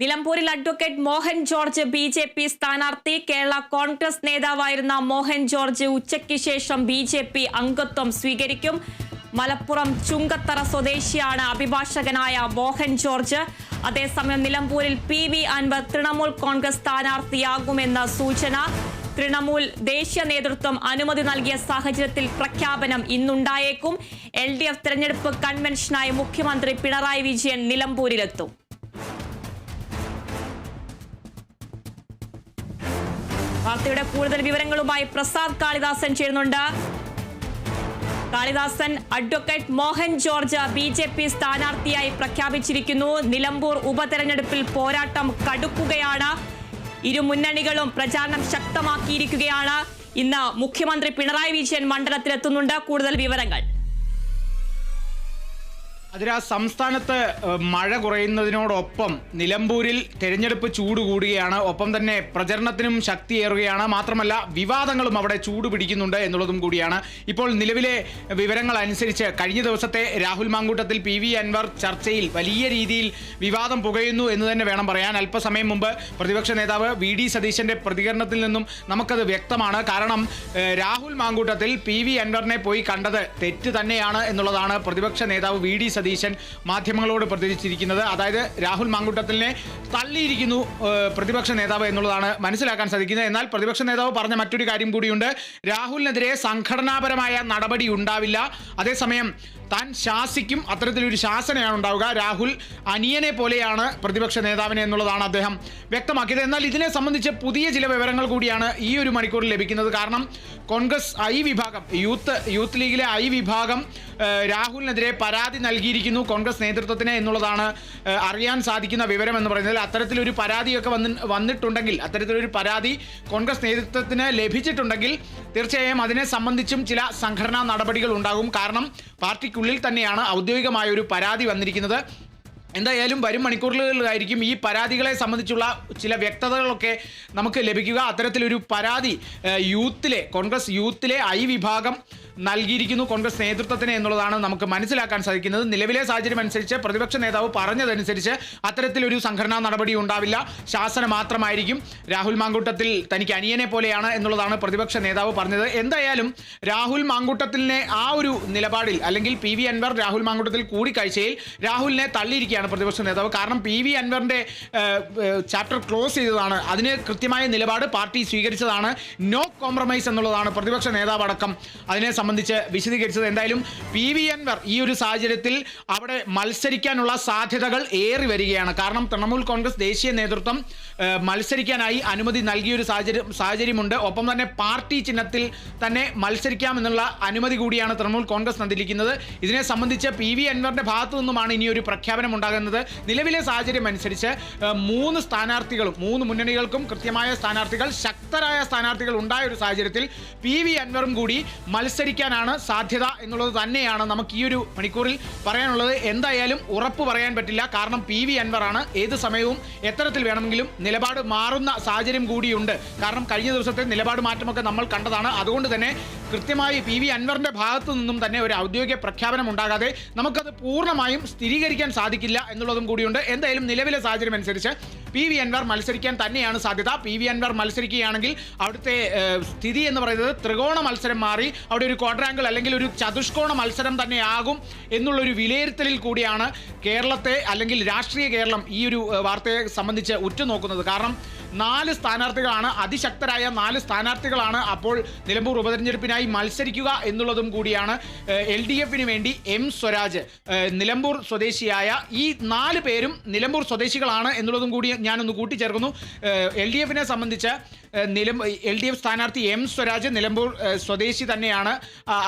നിലമ്പൂരിൽ advocate Mohan George B J P സ്ഥാനാർത്ഥി കേരള കോൺഗ്രസ് നേതാവായിരുന്ന മോഹൻ ജോർജ് ഉച്ചയ്ക്ക് ശേഷം ബി ജെ പി അംഗത്വം സ്വീകരിക്കും. മലപ്പുറം ചുങ്കത്തറ സ്വദേശിയാണ് അഭിഭാഷകനായ മോഹൻ ജോർജ്. അതേസമയം നിലമ്പൂരിൽ പി വി അൻവർ തൃണമൂൽ കോൺഗ്രസ് സ്ഥാനാർത്ഥിയാകുമെന്ന സൂചന. തൃണമൂൽ ദേശീയ നേതൃത്വം അനുമതി നൽകിയ സാഹചര്യത്തിൽ പ്രഖ്യാപനം ഇന്നുണ്ടായേക്കും. എൽ ഡി എഫ് തെരഞ്ഞെടുപ്പ് കൺവെൻഷനായി മുഖ്യമന്ത്രി പിണറായി വിജയൻ നിലമ്പൂരിലെത്തും. വാർത്തയുടെ കൂടുതൽ വിവരങ്ങളുമായി പ്രസാദ് കാളിദാസൻ ചേരുന്നുണ്ട്. Kalidasan advocate Mohan George B J P സ്ഥാനാർത്ഥിയായി പ്രഖ്യാപിച്ചിരിക്കുന്നു. നിലമ്പൂർ ഉപതെരഞ്ഞെടുപ്പിൽ പോരാട്ടം കടുക്കുകയാണ്. ഇരു മുന്നണികളും പ്രചാരണം ശക്തമാക്കിയിരിക്കുകയാണ്. ഇന്ന് മുഖ്യമന്ത്രി പിണറായി വിജയൻ മണ്ഡലത്തിലെത്തുന്നുണ്ട്. കൂടുതൽ വിവരങ്ങൾ. അതിരാ സംസ്ഥാനത്ത് മഴ കുറയുന്നതിനോടൊപ്പം നിലമ്പൂരിൽ തെരഞ്ഞെടുപ്പ് ചൂട് കൂടുകയാണ്. ഒപ്പം തന്നെ പ്രചരണത്തിനും ശക്തിയേറുകയാണ്. മാത്രമല്ല വിവാദങ്ങളും അവിടെ ചൂട് പിടിക്കുന്നുണ്ട് എന്നുള്ളതും കൂടിയാണ്. ഇപ്പോൾ നിലവിലെ വിവരങ്ങൾ അനുസരിച്ച് കഴിഞ്ഞ ദിവസത്തെ രാഹുൽ മാങ്കൂട്ടത്തിൽ പി വി അൻവർ ചർച്ചയിൽ വലിയ രീതിയിൽ വിവാദം പുകയുന്നു എന്ന് തന്നെ വേണം പറയാൻ. അല്പസമയം മുമ്പ് പ്രതിപക്ഷ നേതാവ് വി ഡി സതീശന്റെ പ്രതികരണത്തിൽ നിന്നും നമുക്കത് വ്യക്തമാണ്. കാരണം രാഹുൽ മാങ്കൂട്ടത്തിൽ പി വി അൻവറിനെ പോയി കണ്ടത് തെറ്റ് തന്നെയാണ് എന്നുള്ളതാണ് പ്രതിപക്ഷ നേതാവ് വി ഡി സതീശൻ മാധ്യമങ്ങളോട് പ്രതികരിച്ചിരിക്കുന്നത്. അതായത് രാഹുൽ മാങ്കുട്ടത്തിലിനെ തള്ളിയിരിക്കുന്നു പ്രതിപക്ഷ നേതാവ് എന്നുള്ളതാണ് മനസ്സിലാക്കാൻ സാധിക്കുന്നത്. എന്നാൽ പ്രതിപക്ഷ നേതാവ് പറഞ്ഞ മറ്റൊരു കാര്യം കൂടിയുണ്ട്. രാഹുലിനെതിരെ സംഘടനാപരമായ നടപടി ഉണ്ടാവില്ല. അതേസമയം താൻ ശാസിക്കും അത്തരത്തിലൊരു ശാസനയാണ് ഉണ്ടാവുക. രാഹുൽ അനിയനെ പോലെയാണ് പ്രതിപക്ഷ നേതാവിനെ എന്നുള്ളതാണ് അദ്ദേഹം വ്യക്തമാക്കിയത്. എന്നാൽ ഇതിനെ സംബന്ധിച്ച് പുതിയ ചില വിവരങ്ങൾ കൂടിയാണ് ഈ ഒരു മണിക്കൂറിൽ ലഭിക്കുന്നത്. കാരണം കോൺഗ്രസ് ഐ വിഭാഗം യൂത്ത് യൂത്ത് ലീഗിലെ ഐ വിഭാഗം രാഹുലിനെതിരെ പരാതി നൽകിയിരിക്കുന്നു കോൺഗ്രസ് നേതൃത്വത്തിന് എന്നുള്ളതാണ് അറിയാൻ സാധിക്കുന്ന വിവരം എന്ന് പറയുന്നത്. അത്തരത്തിലൊരു പരാതിയൊക്കെ വന്ന് വന്നിട്ടുണ്ടെങ്കിൽ അത്തരത്തിലൊരു പരാതി കോൺഗ്രസ് നേതൃത്വത്തിന് ലഭിച്ചിട്ടുണ്ടെങ്കിൽ തീർച്ചയായും അതിനെ സംബന്ധിച്ചും ചില സംഘടനാ നടപടികൾ ഉണ്ടാകും. കാരണം പാർട്ടിക്കുള്ളിൽ തന്നെയാണ് ഔദ്യോഗികമായ ഒരു പരാതി വന്നിരിക്കുന്നത്. എന്തായാലും വരും മണിക്കൂറുകളിലായിരിക്കും ഈ പരാതികളെ സംബന്ധിച്ചുള്ള ചില വ്യക്തതകളൊക്കെ നമുക്ക് ലഭിക്കുക. അത്തരത്തിലൊരു പരാതി യൂത്തിലെ കോൺഗ്രസ് യൂത്തിലെ ഐ വിഭാഗം നൽകിയിരിക്കുന്നു കോൺഗ്രസ് നേതൃത്വത്തിന് എന്നുള്ളതാണ് നമുക്ക് മനസ്സിലാക്കാൻ സാധിക്കുന്നത്. നിലവിലെ സാഹചര്യം അനുസരിച്ച് പ്രതിപക്ഷ നേതാവ് പറഞ്ഞതനുസരിച്ച് അത്തരത്തിലൊരു സംഘടനാ നടപടി ഉണ്ടാവില്ല. ശാസന മാത്രമായിരിക്കും. രാഹുൽ മാങ്കൂട്ടത്തിൽ തനിക്ക് അനിയനെ പോലെയാണ് എന്നുള്ളതാണ് പ്രതിപക്ഷ നേതാവ് പറഞ്ഞത്. എന്തായാലും രാഹുൽ മാങ്കൂട്ടത്തിനെ ആ ഒരു നിലപാടിൽ അല്ലെങ്കിൽ പി വി അൻവർ രാഹുൽ മാങ്കൂട്ടത്തിൽ കൂടിക്കാഴ്ചയിൽ രാഹുലിനെ തള്ളിയിരിക്കുകയാണ് പ്രതിപക്ഷ നേതാവ്. കാരണം പി വി അൻവറിന്റെ ചാപ്റ്റർ ക്ലോസ് ചെയ്തതാണ്. അതിന് കൃത്യമായ നിലപാട് പാർട്ടി സ്വീകരിച്ചതാണ്. നോ കോംപ്രമൈസ് എന്നുള്ളതാണ് പ്രതിപക്ഷ നേതാവ് അടക്കം അതിനെ സംബന്ധിച്ച് വിശദീകരിച്ചത്. എന്തായാലും പി വി അൻവർ ഈ ഒരു സാഹചര്യത്തിൽ അവിടെ മത്സരിക്കാനുള്ള സാധ്യതകൾ ഏറി വരികയാണ്. കാരണം തൃണമൂൽ കോൺഗ്രസ് ദേശീയ നേതൃത്വം മത്സരിക്കാനായി അനുമതി നൽകിയൊരു സാഹചര്യം സാഹചര്യമുണ്ട്. ഒപ്പം തന്നെ പാർട്ടി ചിഹ്നത്തിൽ തന്നെ മത്സരിക്കാമെന്നുള്ള അനുമതി കൂടിയാണ് തൃണമൂൽ കോൺഗ്രസ് നൽകിയിരിക്കുന്നത് ഇതിനെ സംബന്ധിച്ച് പി വി അൻവറിന്റെ ഭാഗത്തു നിന്നുമാണ് ഇനിയൊരു പ്രഖ്യാപനം ഉണ്ടാകുന്നത് നിലവിലെ സാഹചര്യം അനുസരിച്ച് മൂന്ന് സ്ഥാനാർത്ഥികളും മൂന്ന് മുന്നണികൾക്കും കൃത്യമായ സ്ഥാനാർത്ഥികൾ ശക്തരായ സ്ഥാനാർത്ഥികൾ ഉണ്ടായ ഒരു സാഹചര്യത്തിൽ പി വി അൻവറും കൂടി മത്സരിക്കാനാണ് സാധ്യത എന്നുള്ളത് തന്നെയാണ് നമുക്ക് ഈ ഒരു മണിക്കൂറിൽ പറയാനുള്ളത്. എന്തായാലും ഉറപ്പ് പറയാൻ പറ്റില്ല. കാരണം പി വി അൻവറാണ് ഏത് സമയവും എത്തരത്തിൽ വേണമെങ്കിലും നിലപാട് മാറുന്ന സാഹചര്യം കൂടിയുണ്ട്. കാരണം കഴിഞ്ഞ ദിവസത്തെ നിലപാട് മാറ്റമൊക്കെ നമ്മൾ കണ്ടതാണ്. അതുകൊണ്ട് തന്നെ കൃത്യമായി പി വി അൻവറിന്റെ ഭാഗത്തു നിന്നും തന്നെ ഒരു ഔദ്യോഗിക പ്രഖ്യാപനം ഉണ്ടാകാതെ നമുക്കത് പൂർണമായും സ്ഥിരീകരിക്കാൻ സാധിക്കില്ല എന്നുള്ളതും കൂടിയുണ്ട്. എന്തായാലും നിലവിലെ സാഹചര്യം അനുസരിച്ച് പി വി അൻവർ മത്സരിക്കാൻ തന്നെയാണ് സാധ്യത. പി വി അൻവർ മത്സരിക്കുകയാണെങ്കിൽ അവിടുത്തെ സ്ഥിതി എന്ന് പറയുന്നത് ത്രികോണ മത്സരം മാറി അവിടെ ഒരു ക്വാഡ്രാങ്കിൾ അല്ലെങ്കിൽ ഒരു ചതുഷ്കോണ മത്സരം തന്നെയാകും എന്നുള്ളൊരു വിലയിരുത്തലിൽ കൂടിയാണ് കേരളത്തെ അല്ലെങ്കിൽ രാഷ്ട്രീയ കേരളം ഈ ഒരു വാർത്തയെ സംബന്ധിച്ച് ഉറ്റുനോക്കുന്നത്. കാരണം നാല് സ്ഥാനാർത്ഥികളാണ് അതിശക്തരായ നാല് സ്ഥാനാർത്ഥികളാണ് അപ്പോൾ നിലമ്പൂർ ഉപതെരഞ്ഞെടുപ്പിനായി മത്സരിക്കുക എന്നുള്ളതും കൂടിയാണ്. എൽ ഡി എഫിന് വേണ്ടി എം സ്വരാജ്. നിലമ്പൂർ സ്വദേശിയായ ഈ നാല് പേരും നിലമ്പൂർ സ്വദേശികളാണ് എന്നുള്ളതും കൂടി ഞാനൊന്ന് കൂട്ടിച്ചേർക്കുന്നു. എൽ ഡി എഫിനെ സംബന്ധിച്ച് നിലം എൽ ഡി എഫ് സ്ഥാനാർത്ഥി എം സ്വരാജ് നിലമ്പൂർ സ്വദേശി തന്നെയാണ്.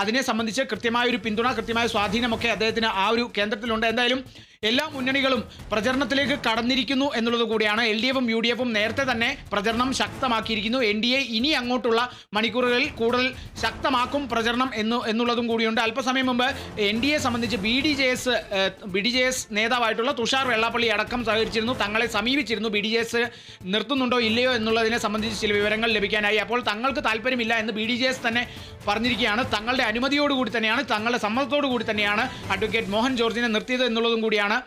അതിനെ സംബന്ധിച്ച് കൃത്യമായ ഒരു പിന്തുണ കൃത്യമായ സ്വാധീനമൊക്കെ അദ്ദേഹത്തിന് ആ ഒരു കേന്ദ്രത്തിലുണ്ട്. എന്തായാലും എല്ലാ മുന്നണികളും പ്രചരണത്തിലേക്ക് കടന്നിരിക്കുന്നു എന്നുള്ളത് കൂടിയാണ്. എൽ ഡി എഫും യു ഡി എഫും നേരത്തെ തന്നെ പ്രചരണം ശക്തമാക്കിയിരിക്കുന്നു. എൻ ഡി എ ഇനി അങ്ങോട്ടുള്ള മണിക്കൂറുകളിൽ കൂടുതൽ ശക്തമാക്കും പ്രചരണം എന്ന് എന്നുള്ളതും കൂടിയുണ്ട്. അല്പസമയം മുമ്പ് എൻ ഡി എ സംബന്ധിച്ച് B D J S B D J S നേതാവായിട്ടുള്ള Tushar Vellappally അടക്കം സഹകരിച്ചിരുന്നു. തങ്ങളെ സമീപിച്ചിരുന്നു. ബി ഡി ജെ എസ് നിർത്തുന്നുണ്ടോ ഇല്ലയോ എന്നുള്ളതിനെ സംബന്ധിച്ച് ചില വിവരങ്ങൾ ലഭിക്കാനായി. അപ്പോൾ തങ്ങൾക്ക് താല്പര്യമില്ല എന്ന് ബി ഡി ജെ എസ് തന്നെ പറഞ്ഞിരിക്കുകയാണ്. തങ്ങളുടെ അനുമതിയോടുകൂടി തന്നെയാണ് തങ്ങളുടെ സമ്മതത്തോടു കൂടി തന്നെയാണ് അഡ്വക്കേറ്റ് മോഹൻ ജോർജിനെ നിർത്തിയത് എന്നുള്ളതും കൂടിയാണ്.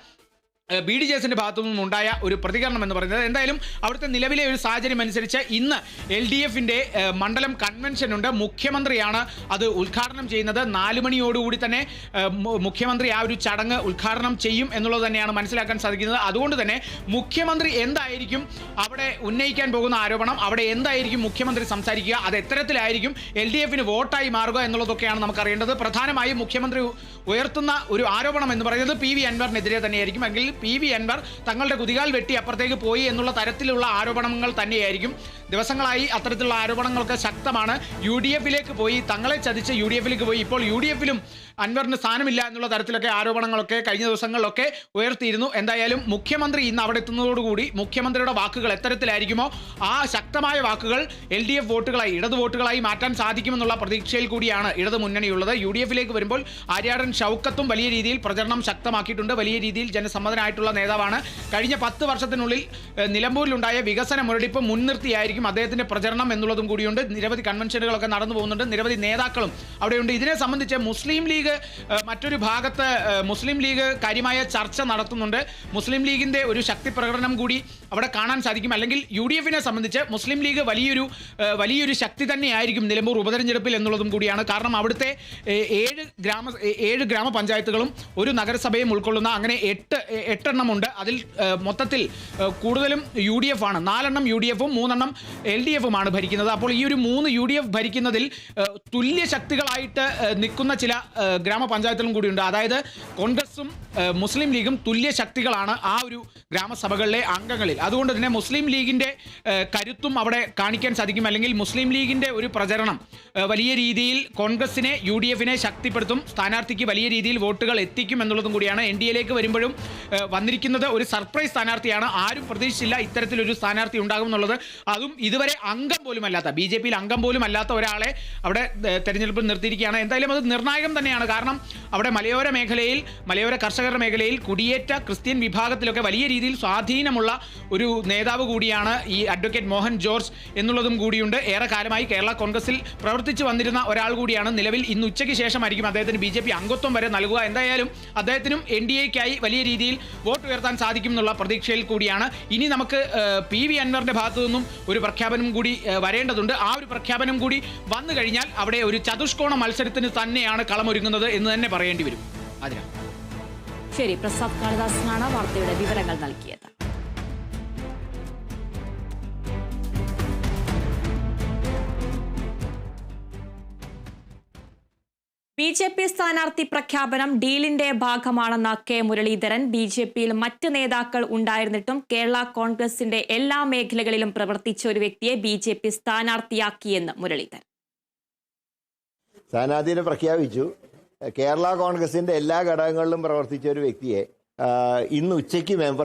ബി ഡി ജെ ഭാഗത്തു നിന്നുണ്ടായ ഒരു പ്രതികരണം എന്ന് പറയുന്നത് എന്തായാലും അവിടുത്തെ നിലവിലെ ഒരു സാഹചര്യം അനുസരിച്ച് ഇന്ന് എൽ ഡി എഫിന്റെ മണ്ഡലം കൺവെൻഷൻ ഉണ്ട്. മുഖ്യമന്ത്രിയാണ് അത് ഉദ്ഘാടനം ചെയ്യുന്നത്. നാല് മണിയോടുകൂടി തന്നെ മുഖ്യമന്ത്രി ആ ഒരു ചടങ്ങ് ഉദ്ഘാടനം ചെയ്യും എന്നുള്ളത് തന്നെയാണ് മനസ്സിലാക്കാൻ സാധിക്കുന്നത്. അതുകൊണ്ട് തന്നെ മുഖ്യമന്ത്രി എന്തായിരിക്കും അവിടെ ഉന്നയിക്കാൻ പോകുന്ന ആരോപണം അവിടെ എന്തായിരിക്കും മുഖ്യമന്ത്രി സംസാരിക്കുക അത് എത്തരത്തിലായിരിക്കും എൽ ഡി എഫിന് വോട്ടായി മാറുക എന്നുള്ളതൊക്കെയാണ് നമുക്കറിയേണ്ടത്. പ്രധാനമായും മുഖ്യമന്ത്രി ഉയർത്തുന്ന ഒരു ആരോപണം എന്ന് പറയുന്നത് പി വി അൻവറിനെതിരെ തന്നെയായിരിക്കും. എങ്കിൽ പി വി അൻവർ തങ്ങളുടെ കുതികാൽ വെട്ടി അപ്പുറത്തേക്ക് പോയി എന്നുള്ള തരത്തിലുള്ള ആരോപണങ്ങൾ തന്നെയായിരിക്കും. ദിവസങ്ങളായി അത്തരത്തിലുള്ള ആരോപണങ്ങൾക്ക് ശക്തമാണ്. യു ഡി എഫിലേക്ക് പോയി. തങ്ങളെ ചതിച്ച് യു ഡി എഫിലേക്ക് പോയി. ഇപ്പോൾ യു ഡി എഫിലും അൻവറിന് സ്ഥാനമില്ല എന്നുള്ള തരത്തിലൊക്കെ ആരോപണങ്ങളൊക്കെ കഴിഞ്ഞ ദിവസങ്ങളിലൊക്കെ ഉയർത്തിയിരുന്നു. എന്തായാലും മുഖ്യമന്ത്രി ഇന്ന് അവിടെ എത്തുന്നതോടുകൂടി മുഖ്യമന്ത്രിയുടെ വാക്കുകൾ എത്തരത്തിലായിരിക്കുമോ? ആ ശക്തമായ വാക്കുകൾ എൽ ഡി എഫ് വോട്ടുകളായി ഇടത് വോട്ടുകളായി മാറ്റാൻ സാധിക്കുമെന്നുള്ള പ്രതീക്ഷയിൽ കൂടിയാണ് ഇടത് മുന്നണിയുള്ളത്. യു ഡി എഫിലേക്ക് വരുമ്പോൾ ആര്യാടൻ ഷൗക്കത്തും വലിയ രീതിയിൽ പ്രചരണം ശക്തമാക്കിയിട്ടുണ്ട്. വലിയ രീതിയിൽ ജനസമ്മതനായിട്ടുള്ള നേതാവാണ്. കഴിഞ്ഞ പത്ത് വർഷത്തിനുള്ളിൽ നിലമ്പൂരിലുണ്ടായ വികസന മുരടിപ്പ് മുൻനിർത്തിയായിരിക്കും അദ്ദേഹത്തിന്റെ പ്രചരണം എന്നുള്ളതും കൂടിയുണ്ട്. നിരവധി കൺവെൻഷനുകളൊക്കെ നടന്നു പോകുന്നുണ്ട് നിരവധി നേതാക്കളും അവിടെയുണ്ട്. ഇതിനെ സംബന്ധിച്ച് മുസ്ലിം ലീഗ് മറ്റൊരു ഭാഗത്ത് മുസ്ലിം ലീഗ് കാര്യമായ ചർച്ച നടത്തുന്നുണ്ട്. മുസ്ലിം ലീഗിന്റെ ഒരു ശക്തി പ്രകടനം കൂടി അവിടെ കാണാൻ സാധിക്കും. അല്ലെങ്കിൽ യു ഡി എഫിനെ സംബന്ധിച്ച് മുസ്ലിം ലീഗ് വലിയൊരു വലിയൊരു ശക്തി തന്നെയായിരിക്കും നിലമ്പൂർ ഉപതെരഞ്ഞെടുപ്പിൽ എന്നുള്ളതും കൂടിയാണ്. കാരണം അവിടുത്തെ ഏഴ് ഗ്രാമ ഏഴ് ഗ്രാമപഞ്ചായത്തുകളും ഒരു നഗരസഭയും ഉൾക്കൊള്ളുന്ന അങ്ങനെ എട്ട് എട്ടെണ്ണമുണ്ട് അതിൽ മൊത്തത്തിൽ കൂടുതലും യു ഡി എഫ് ആണ്. നാലെണ്ണം യു ഡി എഫും മൂന്നെണ്ണം എൽ ഡി എഫുമാണ് ഭരിക്കുന്നത്. അപ്പോൾ ഈ ഒരു മൂന്ന് യു ഡി എഫ് ഭരിക്കുന്നതിൽ തുല്യ ശക്തികളായിട്ട് നിൽക്കുന്ന ചില ഏഹ്, ഗ്രാമപഞ്ചായത്തുകളും കൂടിയുണ്ട്. അതായത് കോൺഗ്രസും മുസ്ലിം ലീഗും തുല്യ ശക്തികളാണ് ആ ഒരു ഗ്രാമസഭകളിലെ അംഗങ്ങളിൽ. അതുകൊണ്ട് തന്നെ മുസ്ലിം ലീഗിന്റെ കരുത്തും അവിടെ കാണിക്കാൻ സാധിക്കും. അല്ലെങ്കിൽ മുസ്ലിം ലീഗിന്റെ ഒരു പ്രചരണം വലിയ രീതിയിൽ കോൺഗ്രസിനെ യു ഡി എഫിനെ ശക്തിപ്പെടുത്തും സ്ഥാനാർത്ഥിക്ക് വലിയ രീതിയിൽ വോട്ടുകൾ എത്തിക്കും എന്നുള്ളതും കൂടിയാണ് എൻ ഡി എയിലേക്ക് വരുമ്പോഴും വന്നിരിക്കുന്നത്. ഒരു സർപ്രൈസ് സ്ഥാനാർത്ഥിയാണ്. ആരും പ്രതീക്ഷിച്ചില്ല ഇത്തരത്തിലൊരു സ്ഥാനാർത്ഥി ഉണ്ടാകും എന്നുള്ളത്. അതും ഇതുവരെ അംഗം പോലും അല്ലാത്ത ബി ജെ പിയിൽ അംഗം പോലും അല്ലാത്ത ഒരാളെ അവിടെ തെരഞ്ഞെടുപ്പ് തെരഞ്ഞെടുപ്പിൽ നിർത്തിയിരിക്കുകയാണ്. എന്തായാലും അത് നിർണായകം തന്നെയാണ്. കാരണം അവിടെ മലയോര മേഖലയിൽ മലയോര കർഷകരുടെ മേഖലയിൽ കുടിയേറ്റ ക്രിസ്ത്യൻ വിഭാഗത്തിലൊക്കെ വലിയ രീതിയിൽ സ്വാധീനമുള്ള ഒരു നേതാവ് കൂടിയാണ് ഈ അഡ്വക്കേറ്റ് മോഹൻ ജോർജ് എന്നുള്ളതും കൂടിയുണ്ട്. ഏറെ കാലമായി കേരള കോൺഗ്രസിൽ പ്രവർത്തിച്ചു വന്നിരുന്ന ഒരാൾ കൂടിയാണ്. നിലവിൽ ഇന്ന് ഉച്ചയ്ക്ക് ശേഷമായിരിക്കും അദ്ദേഹത്തിന് ബി ജെ പി അംഗത്വം വരെ നൽകുക. എന്തായാലും അദ്ദേഹത്തിനും എൻ ഡി എക്കായി വലിയ രീതിയിൽ വോട്ട് ഉയർത്താൻ സാധിക്കും എന്നുള്ള പ്രതീക്ഷയിൽ കൂടിയാണ്. ഇനി നമുക്ക് പി വി അൻവറിന്റെ ഭാഗത്തു നിന്നും ഒരു പ്രഖ്യാപനം കൂടി വരേണ്ടതുണ്ട്. ആ ഒരു പ്രഖ്യാപനം കൂടി വന്നു കഴിഞ്ഞാൽ അവിടെ ഒരു ചതുഷ്കോണ മത്സരത്തിന് തന്നെയാണ് കളമൊരുങ്ങുന്നത്. എന്ന് തന്നെ പറയേണ്ടി വരും. അതിനാ. ശരി പ്രസാദ് കാളിദാസനാണ് വാർത്തയുടെ വിവരങ്ങൾ നൽകിയത്. ബി ജെ പി സ്ഥാനാർത്ഥി പ്രഖ്യാപനം ഡീലിന്റെ ഭാഗമാണെന്ന കെ മുരളീധരൻ. ബി ജെ പിയിൽ മറ്റ് നേതാക്കൾ ഉണ്ടായിരുന്നിട്ടും കേരള കോൺഗ്രസിന്റെ എല്ലാ മേഖലകളിലും പ്രവർത്തിച്ച ഒരു വ്യക്തിയെ ബി ജെ പി സ്ഥാനാർത്ഥിയാക്കിയെന്ന് മുരളീധരൻ. സ്ഥാനാർത്ഥിനെ പ്രഖ്യാപിച്ചു. കേരള കോൺഗ്രസിന്റെ എല്ലാ ഘടകങ്ങളിലും പ്രവർത്തിച്ച ഒരു വ്യക്തിയെ ഇന്ന് ഉച്ചയ്ക്ക് മെമ്പർ